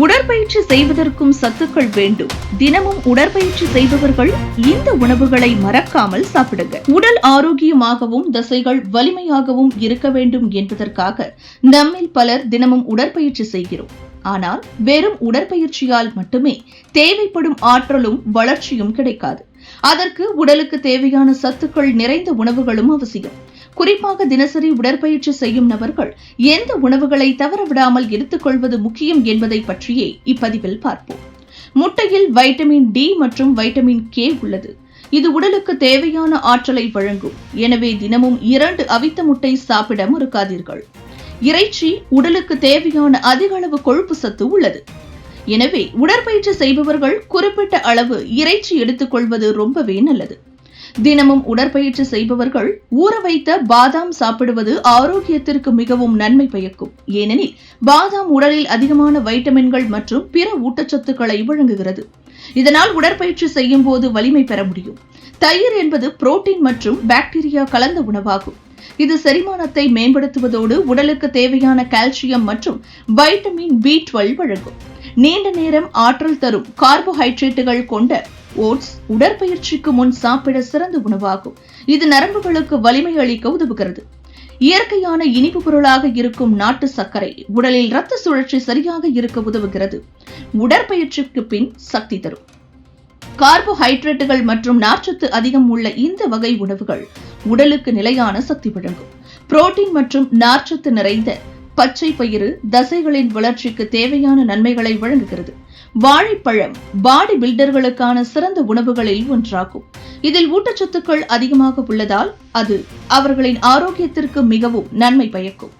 உடற்பயிற்சி செய்வதற்கும் சத்துக்கள் வேண்டும். தினமும் உடற்பயிற்சி செய்பவர்கள் இந்த உணவுகளை மறக்காமல் சாப்பிடுங்க. உடல் ஆரோக்கியமாகவும் தசைகள் வலிமையாகவும் இருக்க வேண்டும் என்பதற்காக நம்மில் பலர் தினமும் உடற்பயிற்சி செய்கிறோம். ஆனால் வெறும் உடற்பயிற்சியால் மட்டுமே தேவைப்படும் ஆற்றலும் வளர்ச்சியும் கிடைக்காது. அதற்கு உடலுக்கு தேவையான சத்துக்கள் நிறைந்த உணவுகளும் அவசியம். குறிப்பாக தினசரி உடற்பயிற்சி செய்யும் நபர்கள் எந்த உணவுகளை தவறவிடாமல் எடுத்துக்கொள்வது முக்கியம் என்பதை பற்றியே இப்பதிவில் பார்ப்போம். முட்டையில் வைட்டமின் டி மற்றும் வைட்டமின் கே உள்ளது. இது உடலுக்கு தேவையான ஆற்றலை வழங்கும். எனவே தினமும் இரண்டு அவித்த முட்டை சாப்பிட மறுக்காதீர்கள். இறைச்சி உடலுக்கு தேவையான அதிக அளவு கொழுப்பு சத்து உள்ளது. எனவே உடற்பயிற்சி செய்பவர்கள் குறிப்பிட்ட அளவு இறைச்சி எடுத்துக்கொள்வது ரொம்பவே நல்லது. தினமும் உடற்பயிற்சி செய்பவர்கள் ஊற வைத்த பாதாம் சாப்பிடுவது ஆரோக்கியத்திற்கு மிகவும் நன்மை பயக்கும். ஏனெனில் பாதாம் உடலில் அதிகமான வைட்டமின்கள் மற்றும் பிற ஊட்டச்சத்துக்களை வழங்குகிறது. இதனால் உடற்பயிற்சி செய்யும் போது வலிமை பெற முடியும். தயிர் என்பது புரோட்டீன் மற்றும் பாக்டீரியா கலந்த உணவாகும். இது செரிமானத்தை மேம்படுத்துவதோடு உடலுக்கு தேவையான கால்சியம் மற்றும் வைட்டமின் பி டுவெல் வழங்கும். நீண்ட நேரம் ஆற்றல் தரும் கார்போஹைட்ரேட்டுகள் கொண்ட ஓட்ஸ் உடற்பயிற்சிக்கு முன் சாப்பிட சிறந்த உணவாகும். இது நரம்புகளுக்கு வலிமை அளிக்க உதவுகிறது. இயற்கையான இனிப்பு பொருளாக இருக்கும் நாட்டு சர்க்கரை உடலில் இரத்த சுழற்சி சரியாக இருக்க உதவுகிறது. உடற்பயிற்சிக்கு பின் சக்தி தரும். கார்போஹைட்ரேட்டுகள் மற்றும் நார்ச்சத்து அதிகம் உள்ள இந்த வகை உணவுகள் உடலுக்கு நிலையான சக்தி வழங்கும். புரோட்டீன் மற்றும் நார்ச்சத்து நிறைந்த பச்சை பயிறு தசைகளின் வளர்ச்சிக்கு தேவையான நன்மைகளை வழங்குகிறது. வாழைப்பழம் பாடி பில்டர்களுக்கான சிறந்த உணவுகளில் ஒன்றாகும். இதில் ஊட்டச்சத்துக்கள் அதிகமாக உள்ளதால் அது அவர்களின் ஆரோக்கியத்திற்கு மிகவும் நன்மை பயக்கும்.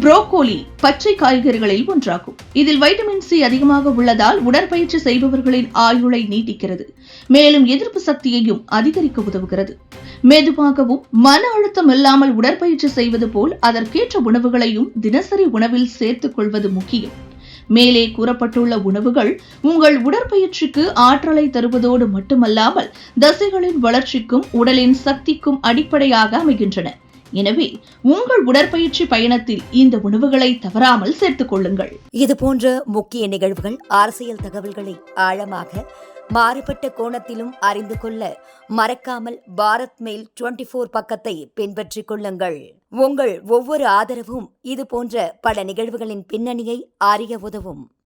புரோக்கோலி பச்சை காய்கறிகளில் ஒன்றாகும். இதில் வைட்டமின் சி அதிகமாக உள்ளதால் உடற்பயிற்சி செய்பவர்களின் ஆயுளை நீட்டிக்கிறது. மேலும் எதிர்ப்பு சக்தியையும் அதிகரிக்க உதவுகிறது. மெதுவாகவும் மன அழுத்தம் இல்லாமல் உடற்பயிற்சி செய்வது போல் அதற்கேற்ற உணவுகளையும் தினசரி உணவில் சேர்த்துக் கொள்வது முக்கியம். மேலே கூறப்பட்டுள்ள உணவுகள் உங்கள் உடற்பயிற்சிக்கு ஆற்றலை தருவதோடு மட்டுமல்லாமல் தசைகளின் வளர்ச்சிக்கும் உடலின் சக்திக்கும் அடிப்படையாக அமைகின்றன. எனவே உங்கள் உடற்பயிற்சி பயணத்தில் இந்த உணவுகளை தவறாமல் சேர்த்துக் கொள்ளுங்கள். இது போன்ற முக்கிய நிகழ்வுகள் அரசியல் தகவல்களை ஆழமாக மாறுபட்ட கோணத்திலும் அறிந்து கொள்ள மறக்காமல் பாரத் மெயில் டுவெண்டி ஃபோர் பக்கத்தை பின்பற்றிக் கொள்ளுங்கள். உங்கள் ஒவ்வொரு ஆதரவும் இது போன்ற பல நிகழ்வுகளின் பின்னணியை அறிய உதவும்.